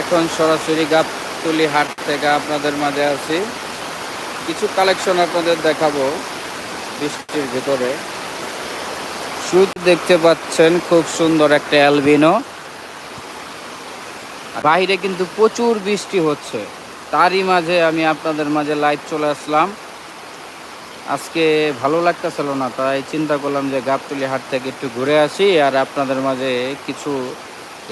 এখন সরাসরি গাবতলি হাট থেকে আপনাদের মাঝে আছি। কিছু কালেকশন আপনাদের দেখাবো বৃষ্টির ভিতরে। শুধু দেখতে পাচ্ছেন, খুব সুন্দর একটা অ্যালবিনো। বাইরে কিন্তু প্রচুর বৃষ্টি হচ্ছে। তারই মাঝে আমি আপনাদের মাঝে লাইভ চলে আসলাম। আজকে ভালো লাগতেছিল না, তাই চিন্তা করলাম যে গাবতলি হাট থেকে একটু ঘুরে আসি আর আপনাদের মাঝে কিছু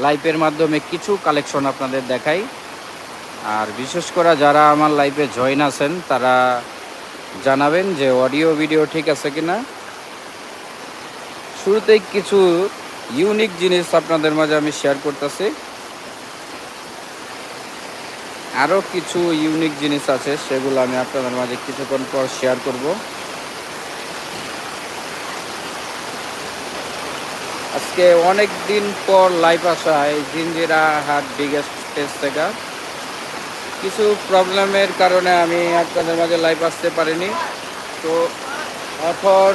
লাইভের মাধ্যমে কিছু কালেকশন আপনাদের দেখাই। আর বিশেষ করে যারা আমার লাইভে জয়েন আছেন, তারা জানাবেন যে অডিও ভিডিও ঠিক আছে কি না শুরুতেই কিছু ইউনিক জিনিস আপনাদের মাঝে আমি শেয়ার করতেছি। আরও কিছু ইউনিক জিনিস আছে, সেগুলো আমি আপনাদের মাঝে কিছুক্ষণ পর শেয়ার করব। আজকে অনেক দিন পর লাইভ আসা এই জিঞ্জিরা হাট বিগেস্ট স্টেজ থেকে। কিছু প্রবলেমের কারণে আমি আপনাদের মাঝে লাইভ আসতে পারিনি। তো এখন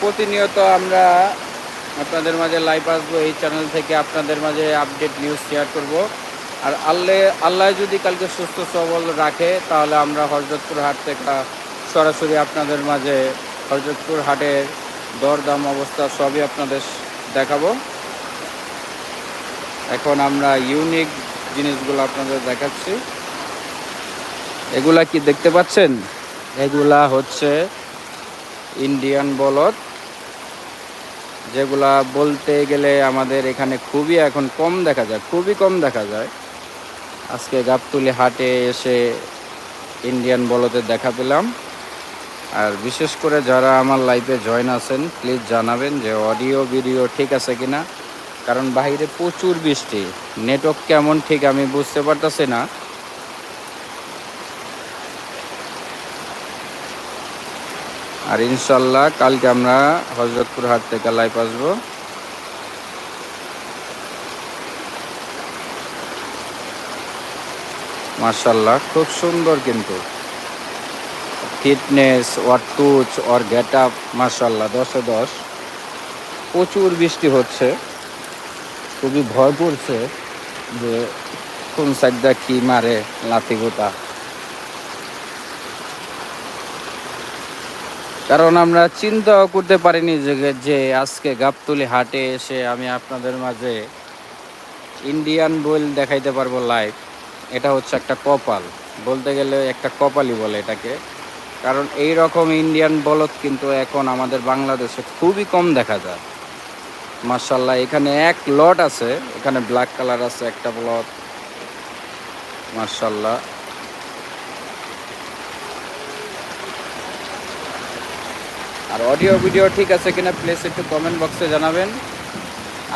প্রতিনিয়ত আমরা আপনাদের মাঝে লাইভ আসব, এই চ্যানেল থেকে আপনাদের মাঝে আপডেট নিউজ শেয়ার করব। আর আল্লে, আল্লাহ যদি কালকে সুস্থ সবল রাখে, তাহলে আমরা হরজতপুর হাট থেকে সরাসরি আপনাদের মাঝে হরজতপুর হাটের দরদাম অবস্থা সবই আপনাদের দেখাবো। এখন আমরা ইউনিক জিনিসগুলো আপনাদের দেখাচ্ছি। এগুলা কি দেখতে পাচ্ছেন? এগুলা হচ্ছে ইন্ডিয়ান বলদ যেগুলা বলতে গেলে আমাদের এখানে খুবই এখন কম দেখা যায়, খুবই কম দেখা যায়। আজকে গাবতুলি হাটে এসে ইন্ডিয়ান বলদের দেখা পেলাম। আর বিশেষ করে যারা আমার লাইফে জয়েন আছেন প্লিজ জানাবেন যে অডিও ভিডিও ঠিক আছে কিনা। কারণ বাইরে প্রচুর বৃষ্টি। নেটওয়ার্ক কেমন ঠিক আমি বুঝতে পারতেছি না। আর ইনশাল্লাহ কালকে আমরা হজরতপুর হাট থেকে লাইভ আসব। মার্শাল্লাহ খুব সুন্দর কিন্তু। ফিটনেস ওর টুচ ওর গেট আপ মার্শাল্লাহ দশে দশ। প্রচুর বৃষ্টি হচ্ছে। খুবই ভয় পড়ছে যে কোন সাইডটা কী মারে লাথি গোতা কারণ আমরা চিন্তাও করতে পারিনি যে আজকে গাবতলি হাটে এসে আমি আপনাদের মাঝে ইন্ডিয়ান বইল দেখাইতে পারব লাইভ। এটা হচ্ছে একটা কপাল। বলতে গেলে একটা কপালই বলে এটাকে। কারণ এই রকম ইন্ডিয়ান বলদ কিন্তু এখন আমাদের বাংলাদেশে খুবই কম দেখা যায়। মার্শাল্লাহ এখানে এক লট আছে, এখানে ব্ল্যাক কালার আছে একটা বলদ। মার্শাল্লাহ আর অডিও ভিডিও ঠিক আছে কিনা প্লিজ একটু কমেন্ট বক্সে জানাবেন।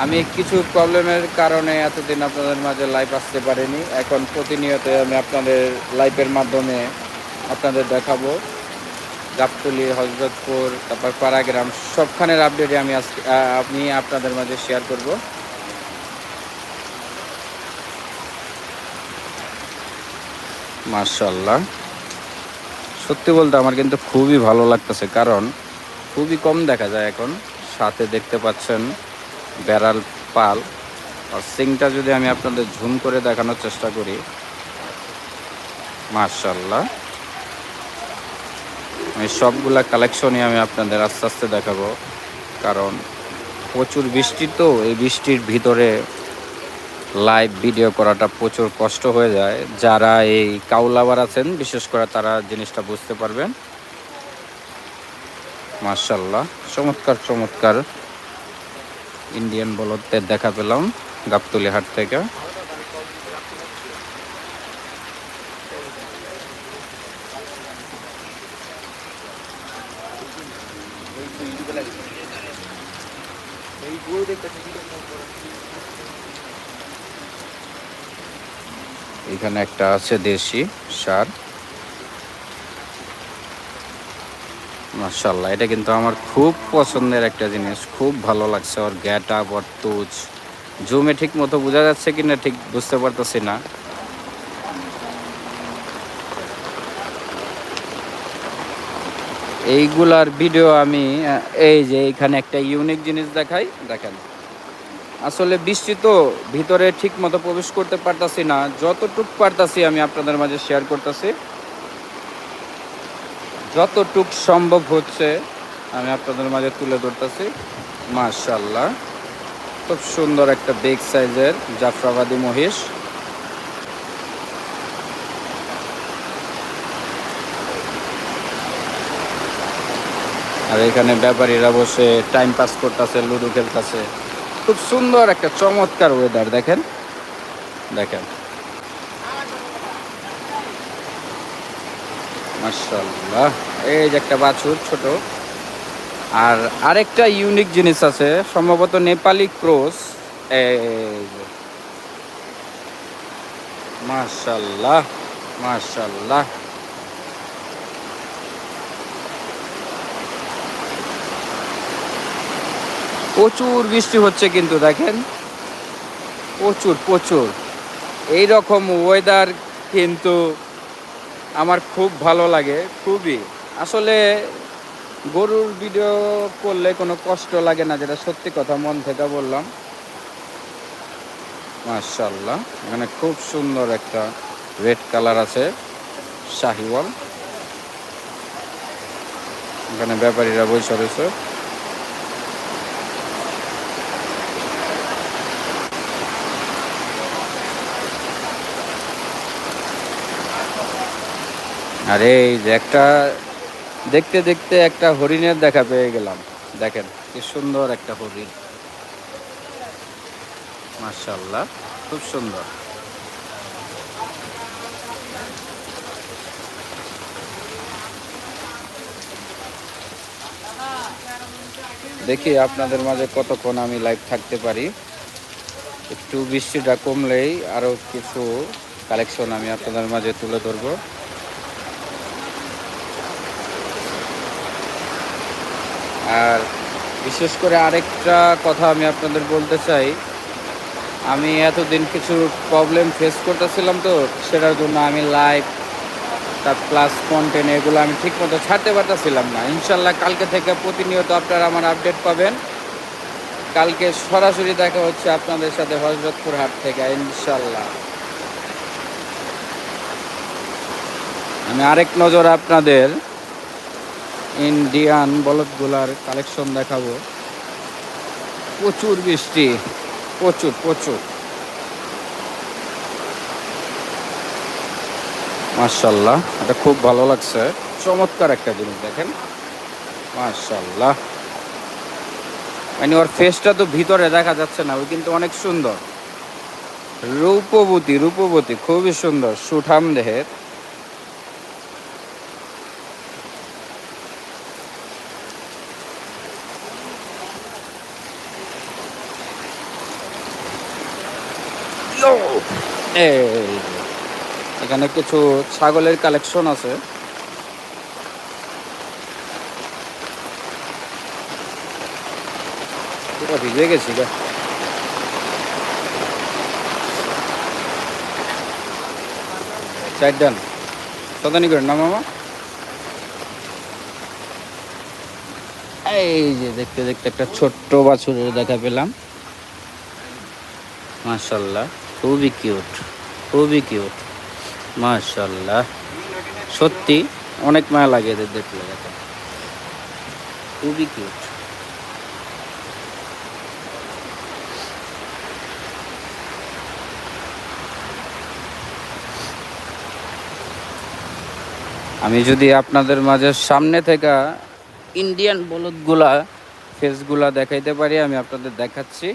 আমি কিছু প্রবলেমের কারণে এতদিন আপনাদের মাঝে লাইভ আসতে পারিনি। এখন প্রতিনিয়ত আমি আপনাদের লাইভের মাধ্যমে আপনাদের দেখাবো। গাবতলি, হজরতপুর, তারপর পাড়াগ্রাম, সবখানের আপডেটে আমি আজকে আপনি আপনাদের মাঝে শেয়ার করব। মার্শাল্লাহ সত্যি বলতে আমার কিন্তু খুবই ভালো লাগতেছে, কারণ খুবই কম দেখা যায় এখন। সাথে দেখতে পাচ্ছেন বেড়াল পাল। আর সিংটা যদি আমি আপনাদের ঝুম করে দেখানোর চেষ্টা করি মার্শাল্লাহ আমি সবগুলা কালেকশনই আমি আপনাদের আস্তে আস্তে দেখাবো। কারণ প্রচুর বৃষ্টি তো, এই বৃষ্টির ভিতরে লাইভ ভিডিও করাটা প্রচুর কষ্ট হয়ে যায়। যারা এই কাউলাবার আছেন, বিশেষ করে তারা জিনিসটা বুঝতে পারবেন। মার্শাল্লাহ চমৎকার চমৎকার ইন্ডিয়ান বলদের দেখা পেলাম গাবতলি হাট থেকে। এখানে একটা আছে দেশি সার। মার্শাল্লাহ এটা কিন্তু আমার খুব পছন্দের একটা জিনিস, খুব ভালো লাগছে ওর গ্যাট আপ ওর জুমে ঠিক মতো বোঝা যাচ্ছে কি না ঠিক বুঝতে পারতেছি না। এইগুলার ভিডিও আমি এই যে এইখানে একটা ইউনিক জিনিস দেখাই, দেখেন। আসলে বৃষ্টি তো ভিতরে ঠিক মতো প্রবেশ করতে পারতাছি না। যতটুক পারতাছি আমি আপনাদের মাঝে শেয়ার করতেছি। যতটুক সম্ভব হচ্ছে আমি আপনাদের মাঝে তুলে ধরতেছি। মাশাল্লাহ খুব সুন্দর একটা বেগ সাইজের জাফরাবাদী মহিষ। আর এখানে ব্যাপারীরা বসে টাইম পাস করতেছে, লুডো খেলতেছে। খুব সুন্দর একটা চমৎকার ওয়েদার দেখেন। দেখেন। মাশাল্লাহ এই যে একটা বাছুর ছোট। আর আরেকটা ইউনিক জিনিস আছে, সম্ভবত নেপালি ক্রস। এই যে মাশাল্লাহ মাশাল্লাহ প্রচুর বৃষ্টি হচ্ছে কিন্তু দেখেন। প্রচুর প্রচুর। এই রকম ওয়েদার কিন্তু আমার খুব ভালো লাগে, খুবই। আসলে গরুর ভিডিও করলে কোনো কষ্ট লাগে না, যেটা সত্যি কথা মন থেকে বললাম। মার্শাল্লাহ এখানে খুব সুন্দর একটা রেড কালার আছে, শাহিওয়াল। এখানে ব্যাপারীরা বসে রয়েছে। আরে এই যে একটা দেখতে দেখতে একটা হরিণের দেখা পেয়ে গেলাম। দেখেন, কি সুন্দর একটা হরিণ। মার্শাল্লাহ খুব সুন্দর। দেখি আপনাদের মাঝে কতক্ষণ আমি লাইভ থাকতে পারি। একটু বৃষ্টিটা কমলেই আরও কিছু কালেকশন আমি আপনাদের মাঝে তুলে ধরবো। আর বিশেষ করে আরেকটা কথা আমি আপনাদের বলতে চাই। আমি এতদিন কিছু প্রবলেম ফেস করতেছিলাম তো, সেটার জন্য আমি লাইভ তার প্লাস কন্টেন্ট এগুলো আমি ঠিকমতো ছাড়তে পারতেছিলাম না। ইনশাল্লাহ কালকে থেকে প্রতিনিয়ত আপনারা আমার আপডেট পাবেন। কালকে সরাসরি দেখা হচ্ছে আপনাদের সাথে হজরতপুর হাট থেকে, ইনশাল্লাহ। আমি আরেক নজর আপনাদের ইন্ডিয়ান বলদগুলার কালেকশন দেখাবো। প্রচুর বৃষ্টি, প্রচুর প্রচুর। মার্শাল্লাহ এটা খুব ভালো লাগছে। চমৎকার একটা জিনিস দেখেন। মার্শাল্লাহ মানে ওর ফেসটা তো ভিতরে দেখা যাচ্ছে না, ওই কিন্তু অনেক সুন্দর। রূপবতী রূপবতী, খুবই সুন্দর। সুঠাম দেহের। এই, এখানে কিছু ছাগলের কালেকশন আছে। ভিজে গেছি রে চার ডান সদানি করেন না, মামা? এই যে দেখতে দেখতে একটা ছোট্ট বাছুরের দেখা পেলাম। মাশাল্লাহ খুবই কিউট খুবই কিউট। মাশাল্লাহ সত্যি অনেক মায়া লাগে এদের দেখলে দেখেন খুবই কিউট। আমি যদি আপনাদের মাঝে সামনে থেকে ইন্ডিয়ান বলদগুলা, ফেসগুলা দেখাইতে পারি, আমি আপনাদের দেখাচ্ছি।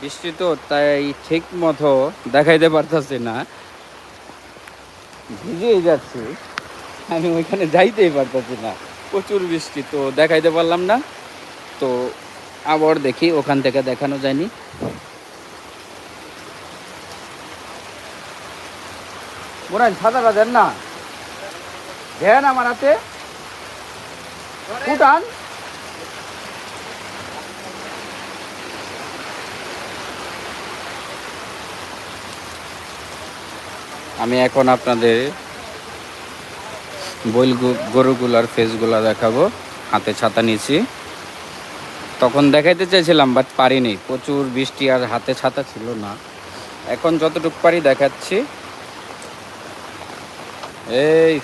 বৃষ্টি তো, তাই ঠিক মতো দেখাইতে পারতাছি না। ভিজেই যাচ্ছি। আমি ওইখানে যাইতেই পারতাছি না। প্রচুর বৃষ্টি, তো দেখাইতে পারলাম না। তো আবার দেখি, ওখান থেকে দেখানো যায়নি। মোরাই সাদাটা দেন না? দেন আমার হাতে? আমি এখন আপনাদের বইল গরুগুলার ফেসগুলা দেখাবো। হাতে ছাতা নিয়েছি। তখন দেখাইতে চাইছিলাম বাট পারিনি। প্রচুর বৃষ্টি আর হাতে ছাতা ছিল না। এখন যতটুকু পারি দেখাচ্ছি। এই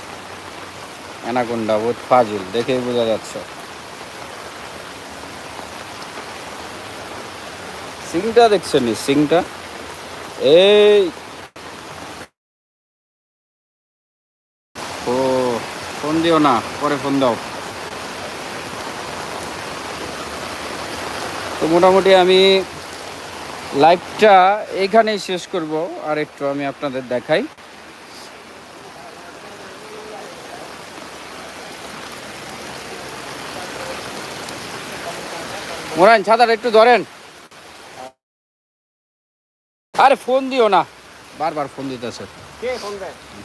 অ্যানাকোন্ডা বহুত ফাজিল, দেখেই বোঝা যাচ্ছে। সিংটা দেখছেন সিংটা? এই ও দিও না পরে ফোন দাও। তো মোটামুটি আমি লাইভটা এইখানেই শেষ করব আর একটু আমি আপনাদের দেখাই। মোরান ছাতাটা একটু ধরেন। আরে ফোন দিও না বারবার ফোন দিতেছে।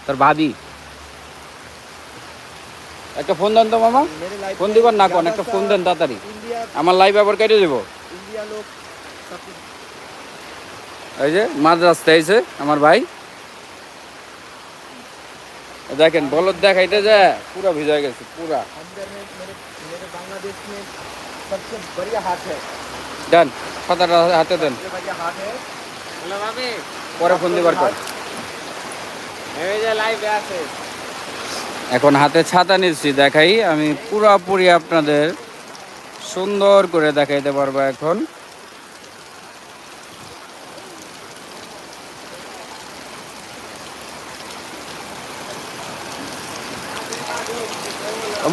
তোর ভাবি। একটা ফোন দেন তো মামা। ফোন দিবার না কোন, একটা ফোন দেন তাড়াতাড়ি। আমার লাইভ আবার কেটে দেবো। এই যে মাঝ রাস্তায় এসে আমার ভাই। দেখেন, বলদ দেখাইতে যায় পুরা ভিজা গেছে, পুরা। ডান সাঁতার হাতে দেন। পরে ফোন দিবার কর লাইভে আছে। এখন হাতে ছাতা নিচ্ছি, দেখাই। আমি পুরাপুরি আপনাদের সুন্দর করে দেখাইতে পারব এখন।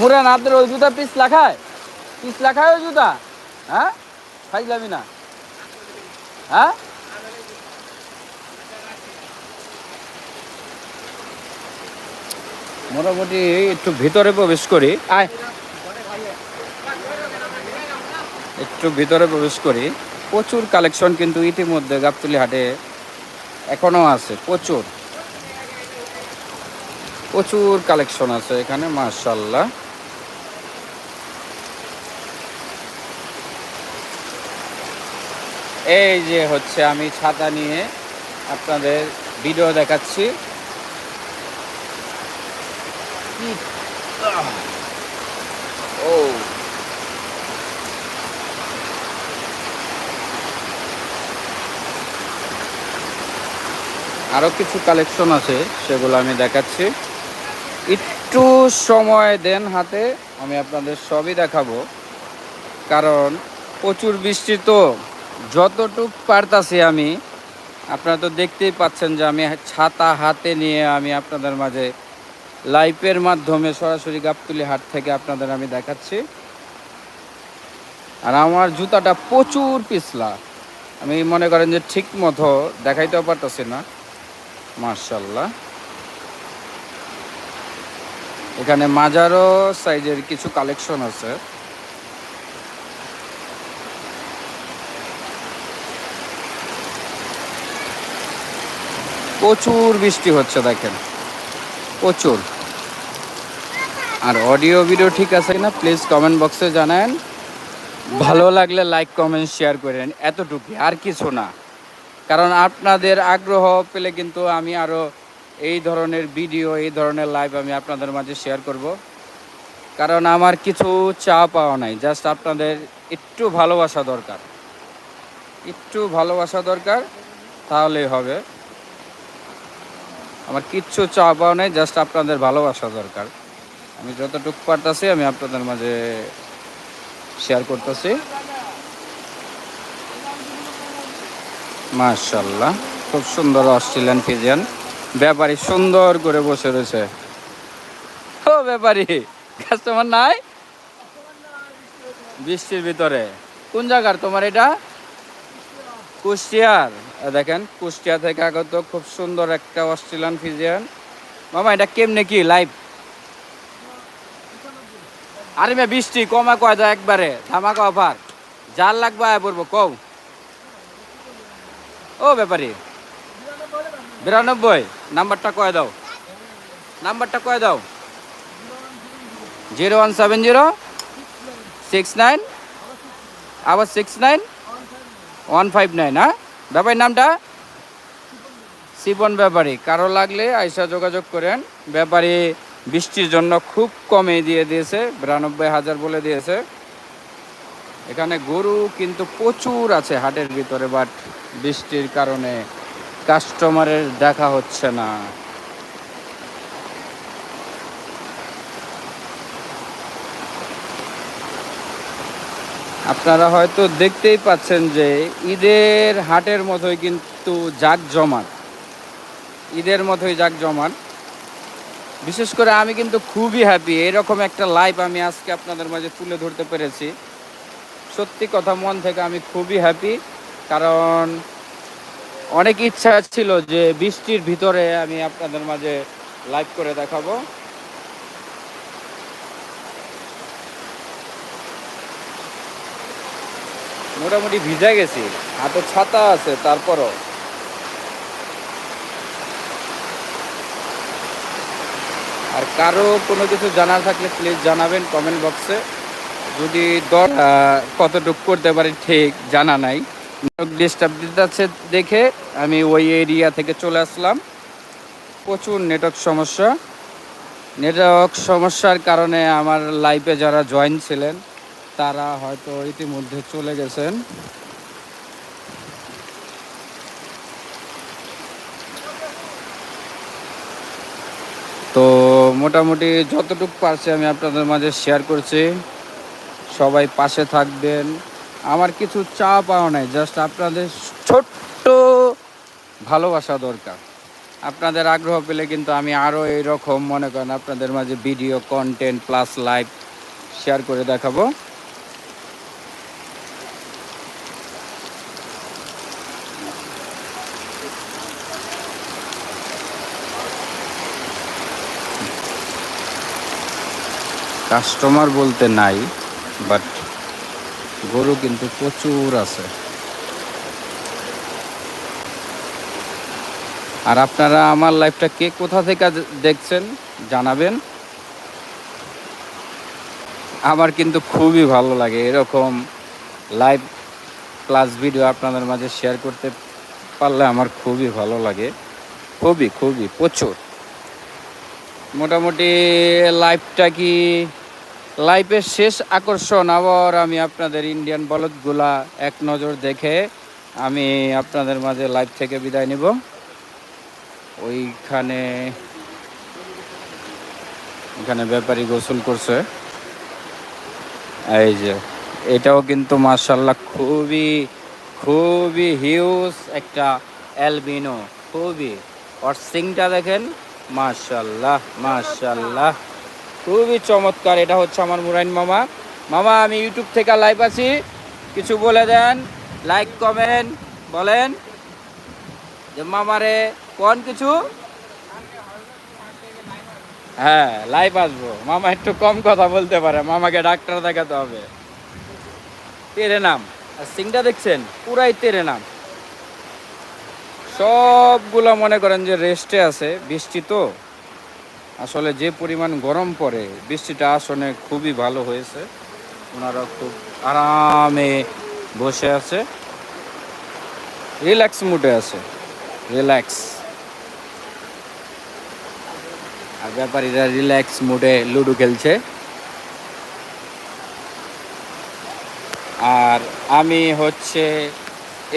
মুরান আপনার ওই জুতা পিস লাখায়? পিস লাখায় ওই জুতা? হ্যাঁ? খাইলামি না। হ্যাঁ? মোটামুটি একটু ভিতরে প্রবেশ করি। আয়। একটু ভিতরে প্রবেশ করি। প্রচুর কালেকশন কিন্তু ইতিমধ্যে গাবতলি হাটে এখনও আছে প্রচুর। প্রচুর কালেকশন আছে এখানে মার্শাল্লাহ এই যে হচ্ছে আমি ছাতা নিয়ে আপনাদের ভিডিও দেখাচ্ছি। ও আরও কিছু কালেকশন আছে সেগুলো আমি দেখাচ্ছি। একটু সময় দেন হাতে আমি আপনাদের সবই দেখাবো। কারণ প্রচুর বৃষ্টি তো যতটুক পারতাছি আমি আপনারা তো দেখতেই পাচ্ছেন যে আমি ছাতা হাতে নিয়ে আমি আপনাদের মাঝে লাইভের মাধ্যমে সরাসরি গাবতুলি হাট থেকে আপনাদের আমি দেখাচ্ছি। আর আমার জুতাটা প্রচুর পিছলা। আমি মনে করেন যে ঠিক মতো দেখাইতেও পারতেছি না। মার্শাল্লাহ এখানে মাজারও সাইজের কিছু কালেকশন আছে। প্রচুর বৃষ্টি হচ্ছে, দেখেন। প্রচুর। আর অডিও ভিডিও ঠিক আছে কিনা প্লিজ কমেন্ট বক্সে জানান ভালো লাগলে লাইক কমেন্ট শেয়ার করেন এতটুকু আর কিছু না। কারণ আপনাদের আগ্রহ পেলে কিন্তু আমি আরও এই ধরনের ভিডিও এই ধরনের লাইভ আমি আপনাদের মাঝে শেয়ার করব। কারণ আমার কিছু চা পাওয়া নাই জাস্ট আপনাদের একটু ভালোবাসা দরকার। একটু ভালোবাসা দরকার, তাহলেই হবে। আমার কিচ্ছু চা পাওয়া নাই জাস্ট আপনাদের ভালোবাসা দরকার। আমি যতটুকু পারতাছি, আমি আপনাদের মাঝে শেয়ার করতেছি। মাশাল্লাহ খুব সুন্দর অস্ট্রেলিয়ান ফিজিয়ান ব্যাপারী সুন্দর করে বসে রয়েছে। ও ব্যাপারী কাস্টমার নাই? বৃষ্টির ভিতরে। কোন জায়গার তোমার এটা? কুষ্টিয়ার। দেখেন, কুষ্টিয়া থেকে আগত খুব সুন্দর একটা অস্ট্রেলিয়ান ফিজিয়ান মামা, এটা কেমনে কি লাইভ আরে মে, বৃষ্টি, কমা কয় দাও একবারে, ধামাকা অফার যার লাগবে আয় পড়ব কও। ও ব্যাপারি, বিরানব্বই, নাম্বারটা কয় দাও। নাম্বারটা কয় দাও। Zero one seven zero, six nine, আবার six nine, one five nine হ্যাঁ? ব্যাপারীর নামটা? শিবন ব্যাপারী। কারও লাগলে আইসা যোগাযোগ করেন। ব্যাপারী বৃষ্টির জন্য খুব কমে দিয়ে দিয়েছে, বিরানব্বই হাজার বলে দিয়েছে। এখানে গরু কিন্তু প্রচুর আছে হাটের ভিতরে বাট বৃষ্টির কারণে কাস্টমারের দেখা হচ্ছে না। আপনারা হয়তো দেখতেই পাচ্ছেন যে ঈদের হাটের মতোই কিন্তু জাক জমাট ঈদের মতোই জাক জমাট বিশেষ করে আমি কিন্তু খুবই হ্যাপি এরকম একটা লাইফ আমি আজকে আপনাদের মাঝে তুলে ধরতে পেরেছি। সত্যি কথা মন থেকে আমি খুবই হ্যাপি কারণ অনেক ইচ্ছা ছিল যে বৃষ্টির ভিতরে আমি আপনাদের মাঝে লাইভ করে দেখাবো। মোটামুটি ভিজা গেছি, হাতে ছাতা আছে, তারপরও আর কারও কোনো কিছু জানার থাকলে প্লিজ জানাবেন কমেন্ট বক্সে যদি দর কতটুকু করতে পারি ঠিক জানা নাই। ডিস্টার্ব দিতে দেখে আমি ওই এরিয়া থেকে চলে আসলাম। প্রচুর নেটওয়ার্ক সমস্যা। নেটওয়ার্ক সমস্যার কারণে আমার লাইফে যারা জয়েন ছিলেন, তারা হয়তো ইতিমধ্যে চলে গেছেন। মোটামুটি যতটুকু পারছি আমি আপনাদের মাঝে শেয়ার করছি। সবাই পাশে থাকবেন। আমার কিছু চা পাওয়া নাই জাস্ট আপনাদের ছোট্ট ভালোবাসা দরকার। আপনাদের আগ্রহ পেলে কিন্তু আমি আরও এইরকম, মনে করেন আপনাদের মাঝে video content plus live share করে দেখাবো। কাস্টমার বলতে নাই বাট গরু কিন্তু প্রচুর আছে। আর আপনারা আমার লাইফটা কে কোথা থেকে দেখছেন জানাবেন। আমার কিন্তু খুবই ভালো লাগে এরকম লাইভ প্লাস ভিডিও আপনাদের মাঝে শেয়ার করতে পারলে আমার খুবই ভালো লাগে। খুবই খুবই, প্রচুর। মোটামুটি লাইফটা কি লাইফের শেষ আকর্ষণ? আবার আমি আপনাদের ইন্ডিয়ান বলদগুলা এক নজর দেখে আমি আপনাদের মাঝে লাইভ থেকে বিদায় নিব। ওইখানে এখানে ব্যাপারী গোসল করছে। এই যে, এটাও কিন্তু মার্শাল্লাহ খুবই খুবই হিউজ একটা অ্যালবিনো খুবই। ওর সিংটা দেখেন মার্শাল্লাহ মার্শাল্লাহ খুবই চমৎকার, এটা হচ্ছে আমার মুরাইন মামা। মামা, আমি ইউটিউব থেকে লাইভ আছি। কিছু বলে দেন লাইক কমেন্ট বলেন। যে মামারে কোন কিছু? হ্যাঁ লাইভ আসব। মামা একটু কম কথা বলতে পারে, মামাকে ডাক্তার দেখাতে হবে। তেরে নাম। আর সিংটা দেখছেন, পুরাই তেরে নাম। সবগুলো মনে করেন যে রেস্টে আছে, বৃষ্টি তো। আসলে যে পরিমাণ গরম পড়ে, বৃষ্টিটা আসনে খুবই ভালো হয়েছে। ওনারা খুব আরামে বসে আছে। রিল্যাক্স মুডে আছে। রিল্যাক্স। আর ব্যাপারীরা রিল্যাক্স মুডে লুডো খেলছে। আর আমি হচ্ছে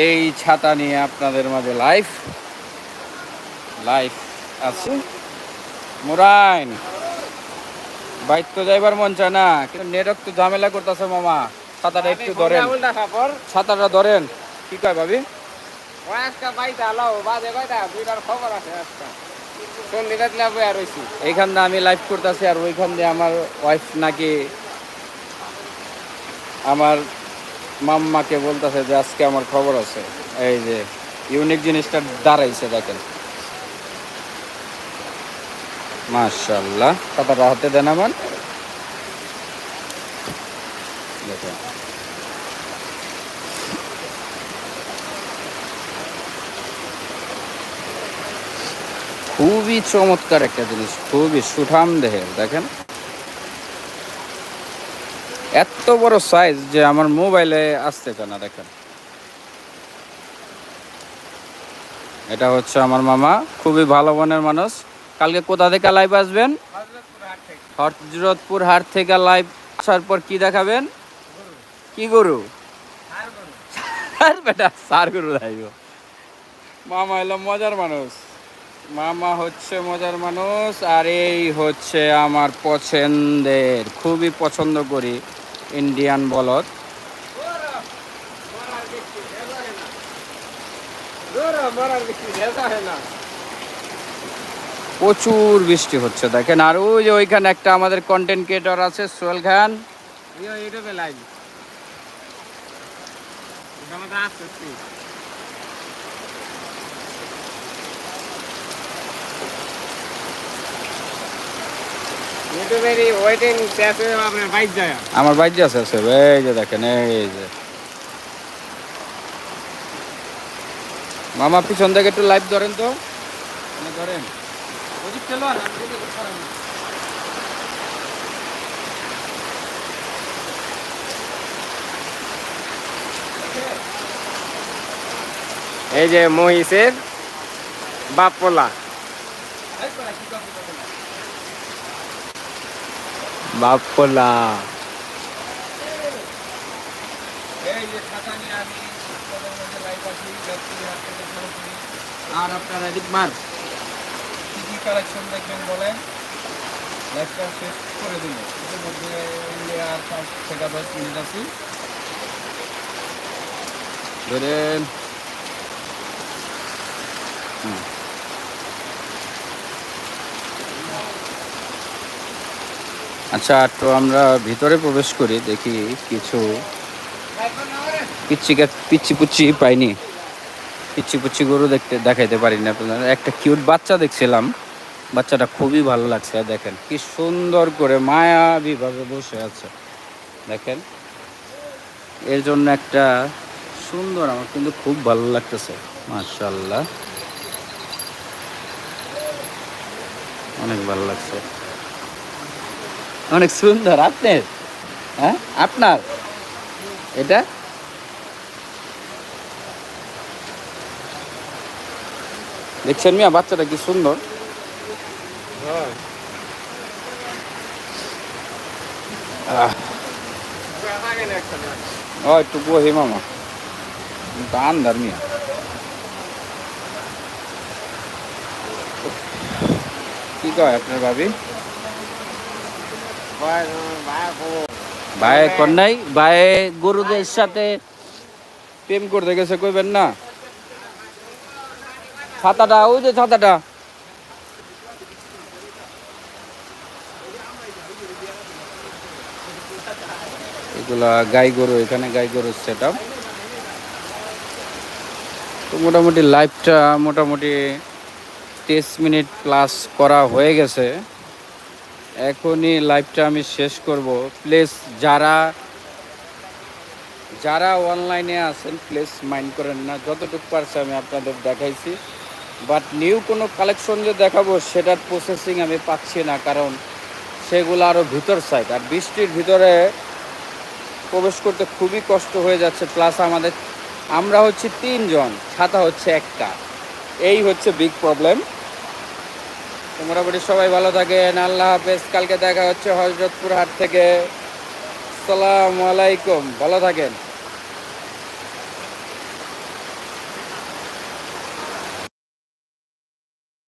এই ছাতা নিয়ে আপনাদের মাঝে লাইফ লাইফ আছে। মুরাইন বাইক তো যাইবার মন চায় না কিন্তু নেটওয়ার্ক তো ঝামেলা করতেছে মামা। ছাতাটা একটু ধরেন। ছাতাটা ধরেন। কি কয় ভাবি? এইখান দিয়ে আমি লাইভ করতেছি আর ওইখান দিয়ে আমার ওয়াইফ নাকি আমার মাম্মাকে বলতেছে যে, আজকে আমার খবর আছে। এই যে ইউনিক জিনিসটা দাঁড়াইছে, দেখেন। মাশাল্লাহ কথাটা হাতে দেন আমার। দেখেন। খুবই চমৎকার একটা জিনিস, খুবই সুঠাম দেহের, দেখেন। এত বড় সাইজ যে আমার মোবাইলে আসতেছে না দেখেন? এটা হচ্ছে আমার মামা খুবই ভালো মনের মানুষ। কালকে কোথা থেকে লাইভ আসবেন? হজরতপুর হাট থেকে লাইভ আসার পর কি দেখাবেন? কি গরু? বেটা সার গরু যাইব মামা এলো মজার মানুষ। মামা হচ্ছে মজার মানুষ আর এই হচ্ছে আমার পছন্দের, খুবই পছন্দ করি ইন্ডিয়ান বলদ। প্রচুর বৃষ্টি হচ্ছে, দেখেন। আর ওই যে ওইখানে একটা আমাদের কন্টেন্ট ক্রিয়েটর আছে, সোহেল খান। ইউটিউবে লাইভ হয়ে বাইক আমার বাইরে আছে আছে। এই যে দেখেন এই যে। মামা পিছন থেকে একটু লাইভ ধরেন তো। মানে ধরেন। এই যে মহিষের বাপলা এই করা, কি করব, করব না। বাপলা এই যে ছাতা নিয়ে আমি আপনাদের মধ্যে live আছি, যাচ্ছি হাট থেকে সরাসরি। আর আপনারা এদিক মার। কি কালেকশন দেখবেন বলেন? লাইভটা শেষ করে দিল ইতিমধ্যে ইন্ডিয়া থেকে দশ মিনিট ধরেন। হুম। আচ্ছা তো আমরা ভিতরে প্রবেশ করি, দেখি কিছু পিচ্ছি পিচ্ছি পুচ্ছি পাইনি। পিচ্ছি পুচ্ছি গরু দেখতে, দেখাইতে পারি না আপনাদের। একটা কিউট বাচ্চা দেখছিলাম। বাচ্চাটা খুবই ভালো লাগছে, দেখেন। কি সুন্দর করে মায়াবীভাবে বসে আছে। দেখেন। এর জন্য একটা সুন্দর, আমার কিন্তু খুব ভালো লাগতেছে। মাশাল্লাহ অনেক ভালো লাগছে। অনেক সুন্দর, আপনার? হ্যাঁ আপনার? এটা? দেখছেন মিয়া, বাচ্চাটা কি সুন্দর? কি কয় আপনার ভাবি? ভাই কর নাই? ভাই, গরুদের সাথে প্রেম করতে গেছে, কইবেন না? ছাতাটা, ওই যে ছাতাটা। এগুলা গাই গরু, এখানে গাই গরুর সেট আপ তো মোটামুটি লাইভটা মোটামুটি তেইশ মিনিট প্লাস করা হয়ে গেছে। এখনই লাইভটা আমি শেষ করব। প্লিজ যারা যারা অনলাইনে আছেন প্লিজ মাইন্ড করেন না। যতটুকু পারছে আমি আপনাদের দেখাইছি। বাট নিউ কোনো কালেকশন যে দেখাবো, সেটার প্রসেসিং আমি পাচ্ছি না, কারণ সেগুলো আরও ভিতর সাইড আর বৃষ্টির ভিতরে প্রবেশ করতে খুবই কষ্ট হয়ে যাচ্ছে। প্লাস আমাদের, আমরা হচ্ছে তিনজন, ছাতা হচ্ছে একটা। এই হচ্ছে বিগ প্রবলেম তো মোটামুটি সবাই ভালো থাকেন। আল্লাহ হাফেজ। কালকে দেখা হচ্ছে হজরতপুর হাট থেকে। সালাম আলাইকুম। ভালো থাকেন।